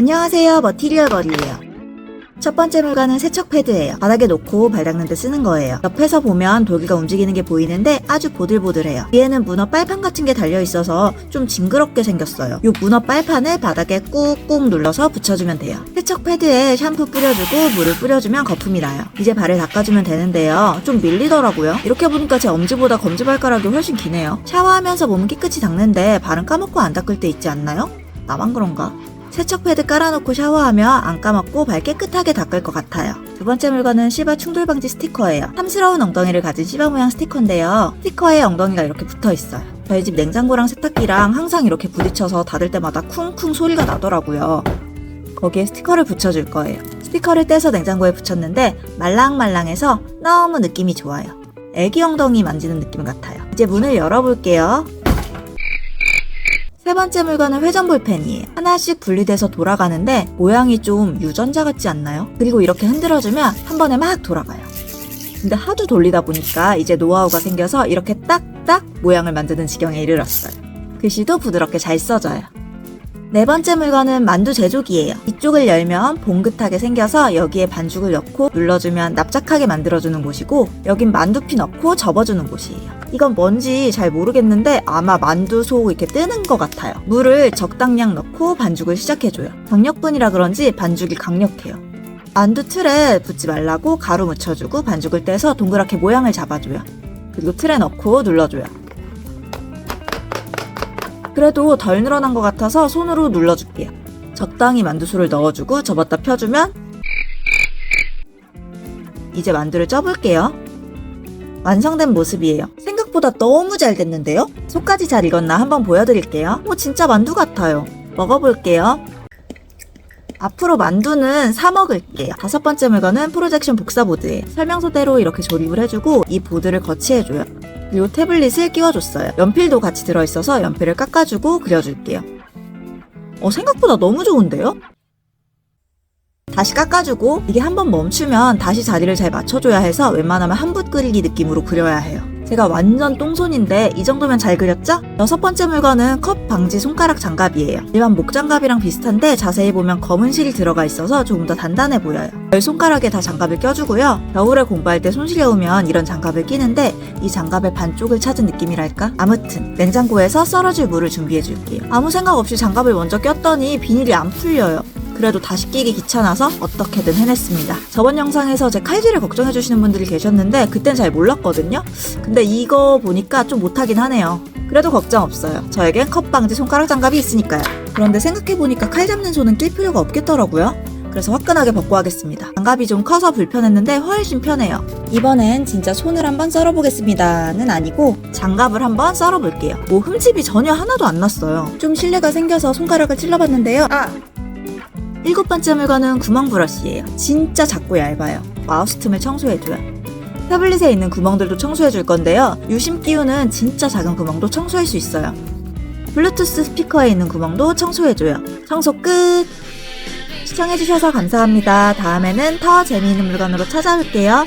안녕하세요. 머티리얼 걸이에요. 첫 번째 물건은 세척 패드예요. 바닥에 놓고 발 닦는 데 쓰는 거예요. 옆에서 보면 돌기가 움직이는 게 보이는데 아주 보들보들해요. 뒤에는 문어 빨판 같은 게 달려 있어서 좀 징그럽게 생겼어요. 이 문어 빨판을 바닥에 꾹꾹 눌러서 붙여주면 돼요. 세척 패드에 샴푸 뿌려주고 물을 뿌려주면 거품이 나요. 이제 발을 닦아주면 되는데요. 좀 밀리더라고요. 이렇게 보니까 제 엄지보다 검지발가락이 훨씬 기네요. 샤워하면서 몸 깨끗이 닦는데 발은 까먹고 안 닦을 때 있지 않나요? 나만 그런가? 세척 패드 깔아놓고 샤워하면 안 까먹고 발 깨끗하게 닦을 것 같아요. 두 번째 물건은 시바 충돌 방지 스티커예요. 탐스러운 엉덩이를 가진 시바 모양 스티커인데요. 스티커에 엉덩이가 이렇게 붙어 있어요. 저희 집 냉장고랑 세탁기랑 항상 이렇게 부딪혀서 닫을 때마다 쿵쿵 소리가 나더라고요. 거기에 스티커를 붙여줄 거예요. 스티커를 떼서 냉장고에 붙였는데 말랑말랑해서 너무 느낌이 좋아요. 애기 엉덩이 만지는 느낌 같아요. 이제 문을 열어볼게요. 세 번째 물건은 회전 볼펜이에요. 하나씩 분리돼서 돌아가는데 모양이 좀 유전자 같지 않나요? 그리고 이렇게 흔들어주면 한 번에 막 돌아가요. 근데 하도 돌리다 보니까 이제 노하우가 생겨서 이렇게 딱딱 모양을 만드는 지경에 이르렀어요. 글씨도 부드럽게 잘 써져요. 네 번째 물건은 만두 제조기예요. 이쪽을 열면 봉긋하게 생겨서 여기에 반죽을 넣고 눌러주면 납작하게 만들어주는 곳이고 여긴 만두피 넣고 접어주는 곳이에요. 이건 뭔지 잘 모르겠는데 아마 만두 속 이렇게 뜨는 것 같아요. 물을 적당량 넣고 반죽을 시작해줘요. 강력분이라 그런지 반죽이 강력해요. 만두 틀에 붓지 말라고 가루 묻혀주고 반죽을 떼서 동그랗게 모양을 잡아줘요. 그리고 틀에 넣고 눌러줘요. 그래도 덜 늘어난 것 같아서 손으로 눌러줄게요. 적당히 만두소를 넣어주고 접었다 펴주면 이제 만두를 쪄볼게요. 완성된 모습이에요. 생각보다 너무 잘 됐는데요? 속까지 잘 익었나 한번 보여드릴게요. 오, 진짜 만두 같아요. 먹어볼게요. 앞으로 만두는 사 먹을게요. 다섯 번째 물건은 프로젝션 복사보드예요. 설명서대로 이렇게 조립을 해주고 이 보드를 거치해줘요. 그리고 태블릿을 끼워줬어요. 연필도 같이 들어있어서 연필을 깎아주고 그려줄게요. 어, 생각보다 너무 좋은데요? 다시 깎아주고 이게 한번 멈추면 다시 자리를 잘 맞춰줘야 해서 웬만하면 한붓 그리기 느낌으로 그려야 해요. 제가 완전 똥손인데 이 정도면 잘 그렸죠? 여섯 번째 물건은 컵 방지 손가락 장갑이에요. 일반 목장갑이랑 비슷한데 자세히 보면 검은 실이 들어가 있어서 조금 더 단단해 보여요. 열 손가락에 다 장갑을 껴주고요. 겨울에 공부할 때 손 시려우면 이런 장갑을 끼는데 이 장갑의 반쪽을 찾은 느낌이랄까? 아무튼 냉장고에서 썰어줄 물을 준비해 줄게요. 아무 생각 없이 장갑을 먼저 꼈더니 비닐이 안 풀려요. 그래도 다시 끼기 귀찮아서 어떻게든 해냈습니다. 저번 영상에서 제 칼질을 걱정해주시는 분들이 계셨는데 그땐 잘 몰랐거든요. 근데 이거 보니까 좀 못하긴 하네요. 그래도 걱정 없어요. 저에겐 컵 방지 손가락 장갑이 있으니까요. 그런데 생각해보니까 칼 잡는 손은 낄 필요가 없겠더라고요. 그래서 화끈하게 벗고 하겠습니다. 장갑이 좀 커서 불편했는데 훨씬 편해요. 이번엔 진짜 손을 한번 썰어보겠습니다는 아니고 장갑을 한번 썰어볼게요. 뭐 흠집이 전혀 하나도 안 났어요. 좀 실례가 생겨서 손가락을 찔러봤는데요. 아! 일곱 번째 물건은 구멍 브러쉬예요. 진짜 작고 얇아요. 마우스 틈을 청소해줘요. 태블릿에 있는 구멍들도 청소해줄 건데요. 유심 끼우는 진짜 작은 구멍도 청소할 수 있어요. 블루투스 스피커에 있는 구멍도 청소해줘요. 청소 끝! 시청해주셔서 감사합니다. 다음에는 더 재미있는 물건으로 찾아올게요.